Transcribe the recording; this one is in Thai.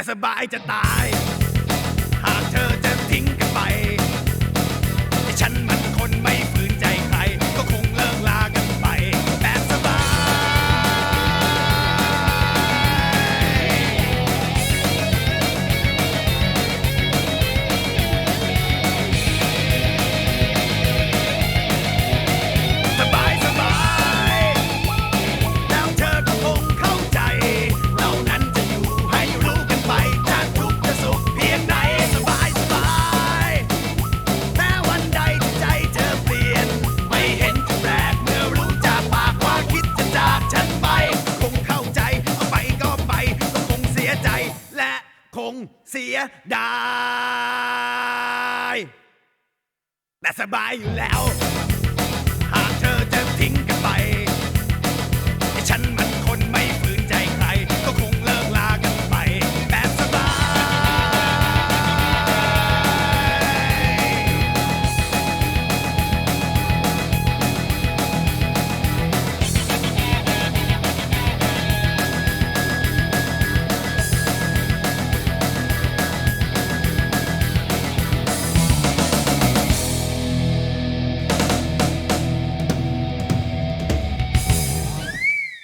แต่สบายจะตาย หากเธอ งเสียดายแต่สบายอยู่แล้ว หากเธอจะทิ้ง